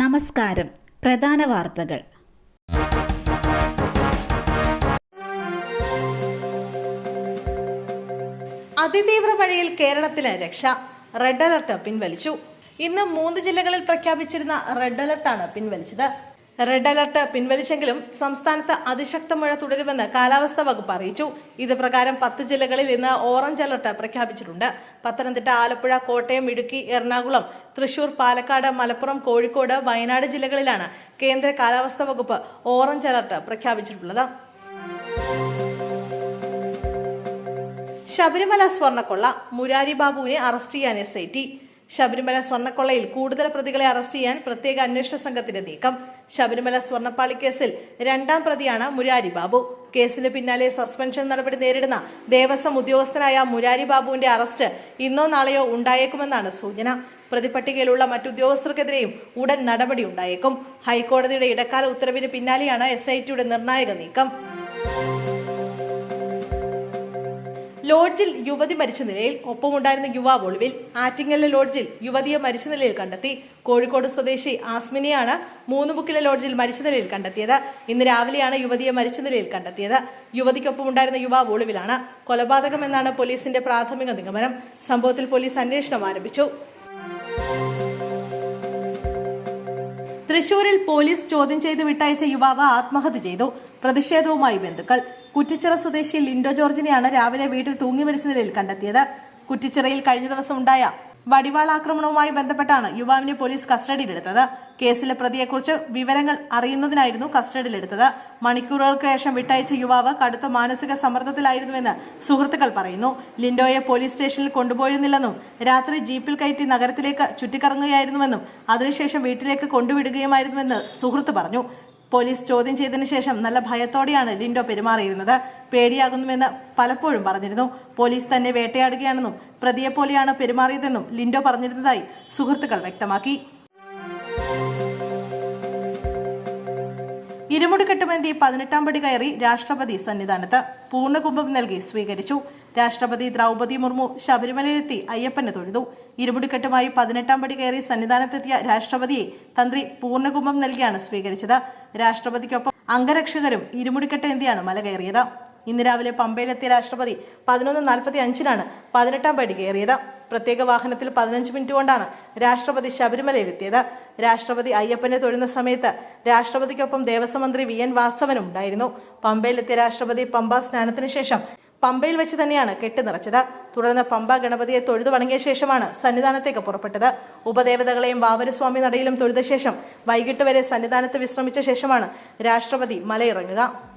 നമസ്കാരം. പ്രധാന വാർത്തകൾ. അതിതീവ്ര മഴയിൽ കേരളത്തിന് രക്ഷ. റെഡ് അലർട്ട് പിൻവലിച്ചു. ഇന്ന് മൂന്ന് ജില്ലകളിൽ പ്രഖ്യാപിച്ചിരുന്ന റെഡ് അലർട്ടാണ് പിൻവലിച്ചത്. റെഡ് അലർട്ട് പിൻവലിച്ചെങ്കിലും സംസ്ഥാനത്ത് അതിശക്ത മഴ തുടരുമെന്ന് കാലാവസ്ഥാ വകുപ്പ് അറിയിച്ചു. ഇത് പ്രകാരം പത്ത് ജില്ലകളിൽ ഇന്ന് ഓറഞ്ച് അലർട്ട് പ്രഖ്യാപിച്ചിട്ടുണ്ട്. പത്തനംതിട്ട ആലപ്പുഴ കോട്ടയം ഇടുക്കി എറണാകുളം തൃശൂർ പാലക്കാട് മലപ്പുറം കോഴിക്കോട് വയനാട് ജില്ലകളിലാണ് കേന്ദ്ര കാലാവസ്ഥാ വകുപ്പ് ഓറഞ്ച് അലർട്ട് പ്രഖ്യാപിച്ചിട്ടുള്ളത്. ശബരിമല സ്വർണക്കൊള്ള മുരാരി ബാബുവിനെ അറസ്റ്റ് ചെയ്യാൻ എസ് ഐ ടി ശബരിമല സ്വർണക്കൊള്ളയിൽ കൂടുതൽ പ്രതികളെ അറസ്റ്റ് ചെയ്യാൻ പ്രത്യേക അന്വേഷണ സംഘത്തിന്റെ നീക്കം. ശബരിമല സ്വർണപ്പാളി കേസിൽ രണ്ടാം പ്രതിയാണ് മുരാരി ബാബു. കേസിന് പിന്നാലെ സസ്പെൻഷൻ നടപടി നേരിടുന്ന ദേവസ്വം ഉദ്യോഗസ്ഥനായ മുരാരി ബാബുവിന്റെ അറസ്റ്റ് ഇന്നോ നാളെയോ ഉണ്ടായേക്കുമെന്നാണ് സൂചന. പ്രതിപട്ടികയിലുള്ള മറ്റുദ്യോഗസ്ഥർക്കെതിരെയും ഉടൻ നടപടി ഉണ്ടായേക്കും. ഹൈക്കോടതിയുടെ ഇടക്കാല ഉത്തരവിന് പിന്നാലെയാണ് എസ് ഐ ടിയുടെ നിർണായക നീക്കം. ലോഡ്ജിൽ യുവതി മരിച്ച നിലയിൽ ഒപ്പമുണ്ടായിരുന്ന യുവാവ് ഒളിവിൽ ആറ്റിങ്ങലിലെ ലോഡ്ജിൽ യുവതിയെ മരിച്ച നിലയിൽ കണ്ടെത്തി. കോഴിക്കോട് സ്വദേശി ആസ്മിനെയാണ് മൂന്നുമുക്കിലെ ലോഡ്ജിൽ മരിച്ച നിലയിൽ കണ്ടെത്തിയത്. ഇന്ന് രാവിലെയാണ് യുവതിയെ മരിച്ച നിലയിൽ കണ്ടെത്തിയത്. യുവതിക്കൊപ്പം ഉണ്ടായിരുന്ന യുവാവ് ഒളിവിലാണ്. കൊലപാതകം എന്നാണ് പോലീസിന്റെ പ്രാഥമിക നിഗമനം. സംഭവത്തിൽ പോലീസ് അന്വേഷണം ആരംഭിച്ചു. തൃശൂരിൽ പോലീസ് ചോദ്യം ചെയ്ത് വിട്ടയച്ച യുവാവ് ആത്മഹത്യ ചെയ്തു. പ്രതിഷേധവുമായി ബന്ധുക്കൾ. കുറ്റിച്ചിറ സ്വദേശി ലിൻഡോ ജോർജിനെയാണ് രാവിലെ വീട്ടിൽ തൂങ്ങി മരിച്ച നിലയിൽ കണ്ടെത്തിയത്. കുറ്റിച്ചിറയിൽ കഴിഞ്ഞ ദിവസം ഉണ്ടായ വടിവാൾ ആക്രമണവുമായി ബന്ധപ്പെട്ടാണ് യുവാവിനെ പോലീസ് കസ്റ്റഡിയിലെടുത്തത്. കേസിലെ പ്രതിയെക്കുറിച്ച് വിവരങ്ങൾ അറിയുന്നതിനായിരുന്നു കസ്റ്റഡിയിലെടുത്തത്. മണിക്കൂറുകൾക്ക് ശേഷം വിട്ടയച്ച യുവാവ് കടുത്ത മാനസിക സമ്മർദ്ദത്തിലായിരുന്നുവെന്ന് സുഹൃത്തുക്കൾ പറയുന്നു. ലിൻഡോയെ പോലീസ് സ്റ്റേഷനിൽ കൊണ്ടുപോയിരുന്നില്ലെന്നും രാത്രി ജീപ്പിൽ കയറ്റി നഗരത്തിലേക്ക് ചുറ്റിക്കറങ്ങുകയായിരുന്നുവെന്നും അതിനുശേഷം വീട്ടിലേക്ക് കൊണ്ടുവിടുകയുമായിരുന്നുവെന്ന് സുഹൃത്ത് പറഞ്ഞു. പോലീസ് ചോദ്യം ചെയ്തതിനു ശേഷം നല്ല ഭയത്തോടെയാണ് ലിൻഡോ പെരുമാറിയിരുന്നത്. പേടിയാകുന്നുവെന്ന് പലപ്പോഴും പറഞ്ഞിരുന്നു. പോലീസ് തന്നെ വേട്ടയാടുകയാണെന്നും പ്രതിയെപ്പോലെയാണ് പെരുമാറിയതെന്നും ലിൻഡോ പറഞ്ഞിരുന്നതായി സുഹൃത്തുക്കൾ വ്യക്തമാക്കി. ഇരുമുടിക്കെട്ടുമേന്തി പതിനെട്ടാം പടി കയറി രാഷ്ട്രപതി സന്നിധാനത്ത് പൂർണകുംഭം നൽകി സ്വീകരിച്ചു. രാഷ്ട്രപതി ദ്രൗപദി മുർമു ശബരിമലയിലെത്തി അയ്യപ്പനെ തൊഴുതു. ഇരുമുടിക്കെട്ടുമായി പതിനെട്ടാം പടി കയറി സന്നിധാനത്തെത്തിയ രാഷ്ട്രപതിയെ തന്ത്രി പൂർണകുംഭം നൽകിയാണ് സ്വീകരിച്ചത്. രാഷ്ട്രപതിക്കൊപ്പം അംഗരക്ഷകരും ഇരുമുടിക്കെട്ട് എന്തിയാണ് മല കയറിയത്? ഇന്ന് രാവിലെ പമ്പയിലെത്തിയ രാഷ്ട്രപതി പതിനൊന്ന് നാൽപ്പത്തി അഞ്ചിനാണ് പതിനെട്ടാം പടി കയറിയത്. പ്രത്യേക വാഹനത്തിൽ പതിനഞ്ച് മിനിറ്റ് കൊണ്ടാണ് രാഷ്ട്രപതി ശബരിമലയിലെത്തിയത് രാഷ്ട്രപതി അയ്യപ്പനെ തൊഴുന്ന സമയത്ത് രാഷ്ട്രപതിക്കൊപ്പം ദേവസ്വം മന്ത്രി വി. എൻ. വാസവനും ഉണ്ടായിരുന്നു. പമ്പയിലെത്തിയ രാഷ്ട്രപതി പമ്പ സ്നാനത്തിന് ശേഷം പമ്പയിൽ വെച്ച് തന്നെയാണ് കെട്ട് നിറച്ചത്. തുടർന്ന് പമ്പ ഗണപതിയെ തൊഴുതു വണങ്ങിയ ശേഷമാണ് സന്നിധാനത്തേക്ക് പുറപ്പെട്ടത്. ഉപദേവതകളെയും വാവരസ്വാമി നടയിലും തൊഴുത ശേഷം വൈകിട്ട് വരെ സന്നിധാനത്ത് വിശ്രമിച്ച ശേഷമാണ് രാഷ്ട്രപതി മലയിറങ്ങുക.